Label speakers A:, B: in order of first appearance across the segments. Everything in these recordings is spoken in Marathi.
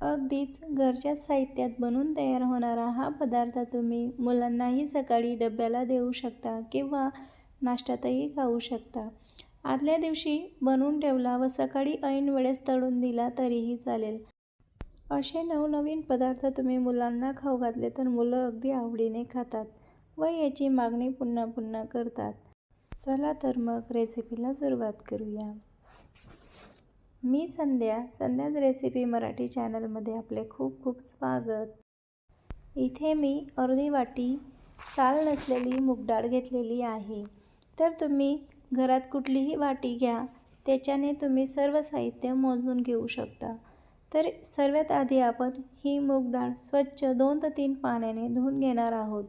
A: अगदीच घरच्या साहित्यात बनवून तयार होणारा हा पदार्थ तुम्ही मुलांनाही सकाळी डब्याला देऊ शकता किंवा नाश्त्यातही खाऊ शकता. आदल्या दिवशी बनवून ठेवला व सकाळी ऐन वेळेस तळून दिला तरीही चालेल. असे नवनवीन पदार्थ तुम्ही मुलांना खाऊ घातले तर मुलं अगदी आवडीने खातात व याची मागणी पुन्हा पुन्हा करतात. चला तर मग रेसिपीला सुरुवात करूया. मी संध्या संध्याच रेसिपी मराठी चॅनलमध्ये आपले खूप खूप स्वागत. इथे मी अर्धी वाटी साल नसलेली मूगडाळ घेतलेली आहे. तर तुम्ही घरात कुठलीही वाटी घ्या त्याच्याने तुम्ही सर्व साहित्य मोजून घेऊ शकता. तर सर्वात आधी आपण ही मूगडाळ स्वच्छ दोन ते तीन पाण्याने धुवून घेणार आहोत.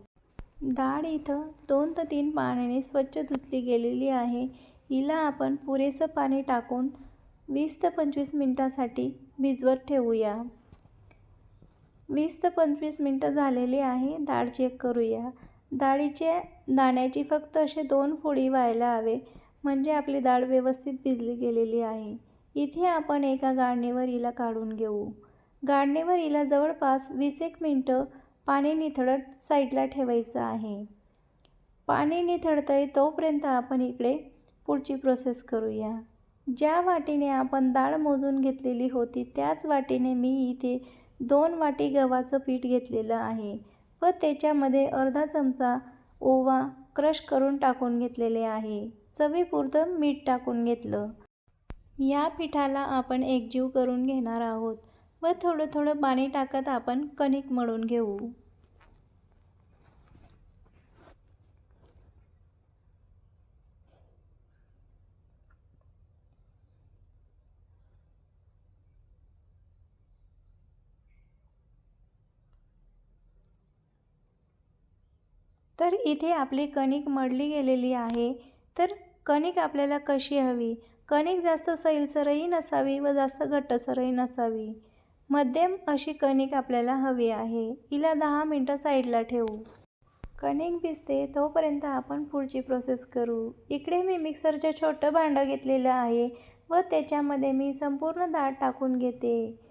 A: डाळ इथं दोन ते तीन पाण्याने स्वच्छ धुतली गेलेली आहे. हिला आपण पुरेसं पाणी टाकून वीस ते पंचवीस मिनटासाठी भिजवत ठेवूया. वीस ते पंचवीस मिनटं झालेली आहे डाळ चेक करूया. डाळीच्या दाण्याची फक्त असे दोन फोडी व्हायला हवे म्हणजे आपली डाळ व्यवस्थित भिजली गेलेली आहे. इथे आपण एका गाळणीवर हिला काढून घेऊ. गाळणीवर हिला जवळपास वीस एक मिनटं पाणी निथळत साईडला ठेवायचं आहे. पाणी निथळतं आहे तोपर्यंत आपण इकडे पुढची प्रोसेस करूया. ज्या वाटीने आपण डाळ मोजून घेतलेली होती त्याच वाटीने मी इथे दोन वाटी गव्हाचं पीठ घेतलेलं आहे व त्याच्यामध्ये अर्धा चमचा ओवा क्रश करून टाकून घेतलेले आहे. चवीपुरतं मीठ टाकून घेतलं. या पिठाला आपण एकजीव करून घेणार आहोत व थोडं थोडं पाणी टाकत आपण कणिक मळून घेऊ. तर इथे आपली कणिक मळली गेलेली आहे. तर कणिक आपल्याला कशी हवी? कणिक जास्त सैलसरही नसावी व जास्त घट्टसरही नसावी. मध्यम अशी कणिक आपल्याला हवी आहे. हिला दहा मिनटं साईडला ठेवू. कणिक भिजते तोपर्यंत आपण पुढची प्रोसेस करू. इकडे मी मिक्सरचं छोटं भांडं घेतलेलं आहे व त्याच्यामध्ये मी संपूर्ण डाळ टाकून घेते.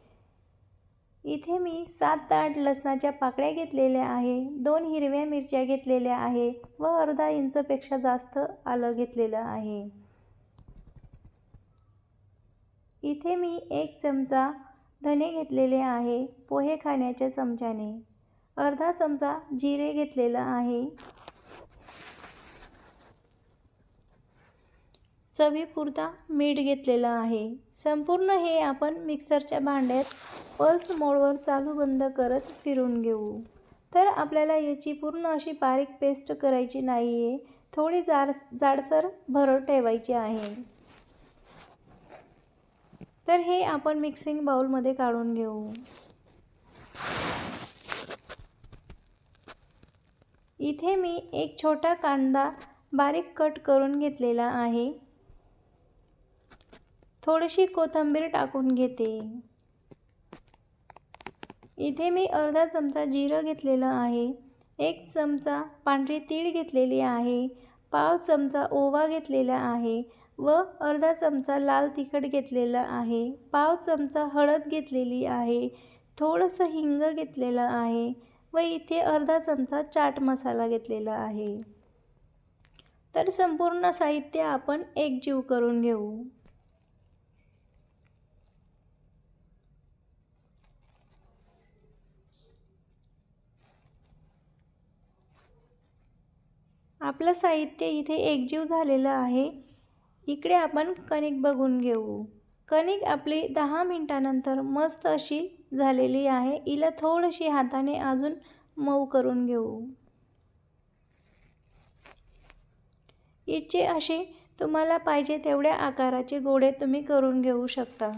A: इथे मी सात दाट लसणाच्या पाकळ्या घेतलेल्या आहे. दोन हिरव्या मिरच्या घेतलेल्या आहे व अर्धा इंचपेक्षा जास्त आलं घेतलेलं आहे. इथे मी एक चमचा धने घेतलेले आहे पोहे खाण्याच्या चमच्याने. अर्धा चमचा जिरे घेतलेलं आहे. चवीपुरता मीठ घेतलेलं आहे. संपूर्ण हे आपण मिक्सरच्या भांड्यात पल्स मोडवर चालू बंद करत फिरून घेऊ. तर आपल्याला याची पूर्ण अशी बारीक पेस्ट करायची नाही आहे थोडी जाड जाडसर भरड ठेवायची आहे. तर हे आपण मिक्सिंग बाउलमध्ये काढून घेऊ. इथे मी एक छोटा कांदा बारीक कट करून घेतलेला आहे. थोडीशी कोथिंबीर टाकून घेते. इथे मी अर्धा चमचा जिरं घेतलेलं आहे. एक चमचा पांढरी तीळ घेतलेली आहे. पाव चमचा ओवा घेतलेला आहे व अर्धा चमचा लाल तिखट घेतलेला आहे. पाव चमचा हळद घेतलेली आहे. थोडंसं हिंग घेतलेलं आहे व इथे अर्धा चमचा चाट मसाला घेतलेला आहे. तर संपूर्ण साहित्य आपण एकजीव करून घेऊ. आपलं साहित्य इथे एकजीव झालेलं आहे. इकडे आपण कणिक बघून घेऊ. कणिक आपली दहा मिनटानंतर मस्त अशी झालेली आहे. हिला थोडीशी हाताने अजून मऊ करून घेऊ. हिचे असे तुम्हाला पाहिजे तेवढ्या आकाराचे गोळे तुम्ही करून घेऊ शकता.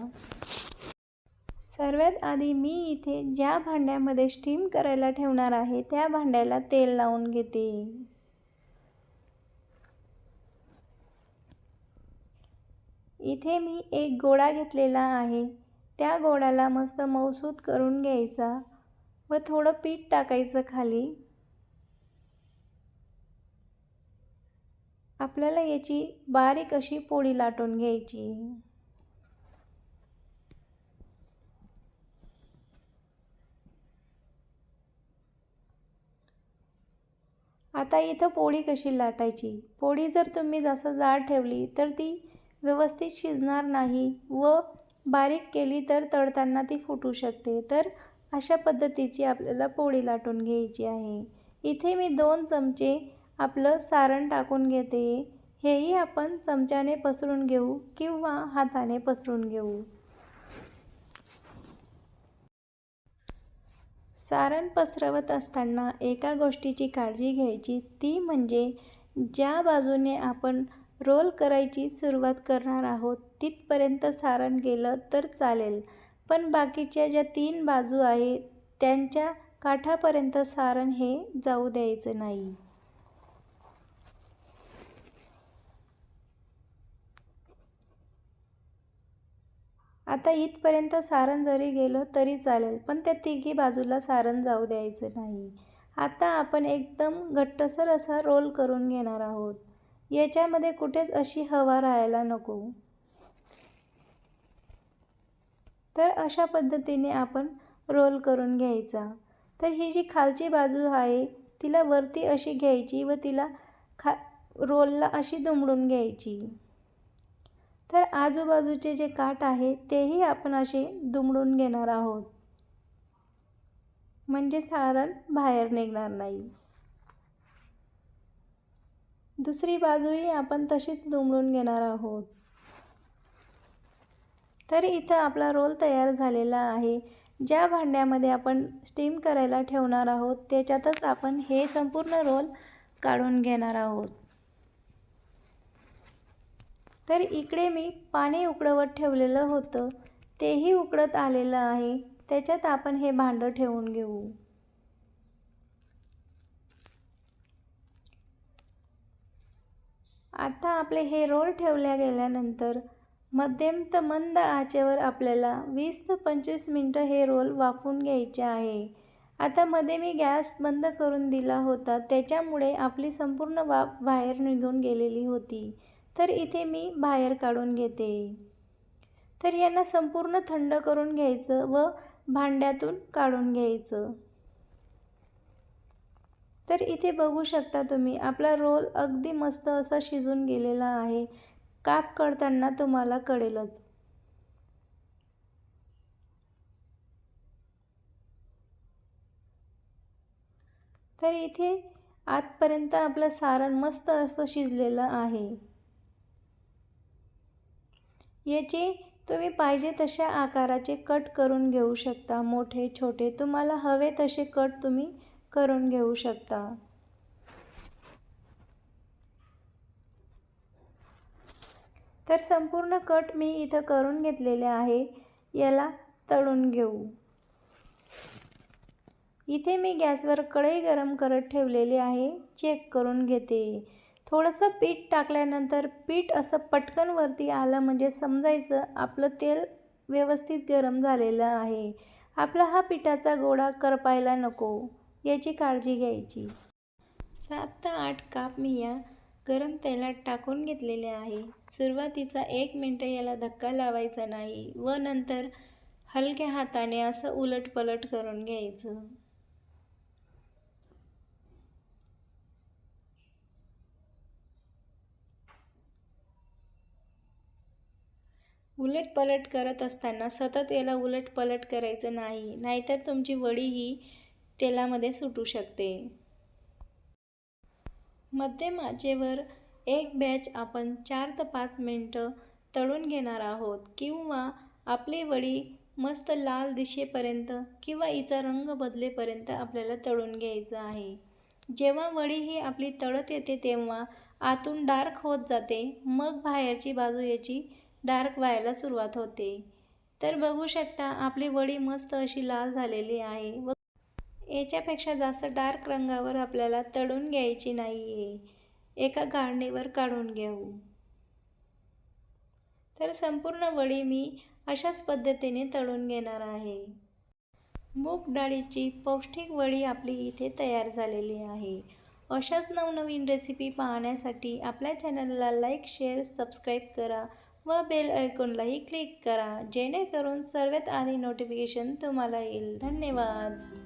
A: सर्वात आधी मी इथे ज्या भांड्यामध्ये स्टीम करायला ठेवणार आहे त्या भांड्याला तेल लावून घेते. इथे मी एक गोळा घेतलेला आहे. त्या गोळाला मस्त मऊसूत करून घ्यायचा व थोडं पीठ टाकायचं खाली. आपल्याला याची बारीक अशी पोळी लाटून घ्यायची. आता इथं पोळी कशी लाटायची? पोळी जर तुम्ही जसं जाड ठेवली तर ती व्यवस्थित शिजणार नाही व बारीक केली तर तळताना ती फुटू शकते. तर अशा पद्धतीची आपल्याला पोळी लाटून घ्यायची आहे. इथे मी दोन चमचे आपलं सारण टाकून घेते. हेही आपण चमच्याने पसरून घेऊ किंवा हाताने पसरून घेऊ. सारण पसरवत असताना एका गोष्टीची काळजी घ्यायची ती म्हणजे ज्या बाजूने आपण रोल करायची सुरुवात करणार आहोत. तिथपर्यंत सारण गेलं तर चालेल. पण बाकीच्या ज्या तीन बाजू आहेत त्यांच्या काठापर्यंत सारण हे जाऊ द्यायचं नाही. आता इथपर्यंत सारण जरी गेलं तरी चालेल पण त्या तिघी बाजूला सारण जाऊ द्यायचं नाही. आता आपण एकदम घट्टसर असा रोल करून घेणार आहोत. याच्यामध्ये कुठेच अशी हवा राहायला नको. तर अशा पद्धतीने आपण रोल करून घ्यायचा. तर ही जी खालची बाजू आहे तिला वरती अशी घ्यायची व तिला खा रोलला अशी दुमडून घ्यायची. तर आजूबाजूचे जे काठ आहे तेही आपण असे दुमडून घेणार आहोत. म्हणजे सारण बाहेर निघणार नाही. दुसरी बाजूही आपण तशीच दुमडून घेणार आहोत. तर इथं आपला रोल तयार झालेला आहे. ज्या भांड्यामध्ये आपण स्टीम करायला ठेवणार आहोत त्याच्यातच आपण हे संपूर्ण रोल काढून घेणार आहोत. तर इकडे मी पाणी उकडवत ठेवलेलं होतं. तेही उकडत आलेलं आहे. त्याच्यात आपण हे भांडं ठेवून घेऊ. आता आपले हे रोल ठेवल्या गेल्यानंतर मध्यम तर मंद आचेवर आपल्याला वीस ते पंचवीस मिनटं हे रोल वाफून घ्यायचे आहे. आता मध्ये मी गॅस बंद करून दिला होता त्याच्यामुळे आपली संपूर्ण वाफ बाहेर निघून गेलेली होती. तर इथे मी बाहेर काढून घेते. तर यांना संपूर्ण थंड करून घ्यायचं व भांड्यातून काढून घ्यायचं. तर इथे बघू शकता तुम्ही आपला रोल अगदी मस्त असा शिजून गेलेला आहे. काप करताना तुम्हाला कळेलच. तर इथे आतपर्यंत आपलं सारण मस्त असं शिजलेलं आहे. याचे तुम्ही पाहिजे तशा आकाराचे कट करून घेऊ शकता मोठे छोटे. तुम्हाला हवे तसे कट तुम्ही करून घेऊ शकता. तर संपूर्ण कट मी इथं करून घेतलेले आहे. याला तळून घेऊ. इथे मी गॅसवर कढई गरम करत ठेवलेली आहे. चेक करून घेते. थोडंसं पीठ टाकल्यानंतर पीठ असं पटकन वरती आलं म्हणजे समजायचं आपलं तेल व्यवस्थित गरम झालेलं आहे. आपला हा पिठाचा गोळा करपायला नको. याची काळजी घ्यायची. सात ते आठ काप मी या गरम तेलात टाकून घेतलेले आहे. सुरुवातीचा एक मिनटं याला धक्का लावायचा नाही व नंतर हलक्या हाताने असं उलटपलट करून घ्यायचं. उलटपलट करत असताना सतत याला उलट पलट करायचं नाही नाहीतर तुमची वडी ही तेलामध्ये सुटू शकते. मध्यम आचेवर एक बॅच आपण चार ते पाच मिनटं तळून घेणार आहोत किंवा आपली वडी मस्त लाल दिशेपर्यंत किंवा हिचा रंग बदलेपर्यंत आपल्याला तळून घ्यायचं आहे. जेव्हा वडी ही आपली तळत येते तेव्हा आतून डार्क होत जाते मग बाहेरची बाजू याची डार्क व्हायला सुरुवात होते. तर बघू शकता आपली वडी मस्त अशी लाल झालेली आहे व याच्यापेक्षा जास्त डार्क रंगावर आपल्याला तळून घ्यायची नाही आहे एका गाळणीवर काढून घेऊ. तर संपूर्ण वडी मी अशाच पद्धतीने तळून घेणार आहे. मूग डाळीची पौष्टिक वडी आपली इथे तयार झालेली आहे. अशाच नवनवीन रेसिपी पाहण्यासाठी आपल्या चॅनलला लाईक शेअर सबस्क्राईब करा व बेल ऐकूनलाही क्लिक करा जेणेकरून सर्वात आधी नोटिफिकेशन तुम्हाला येईल. धन्यवाद.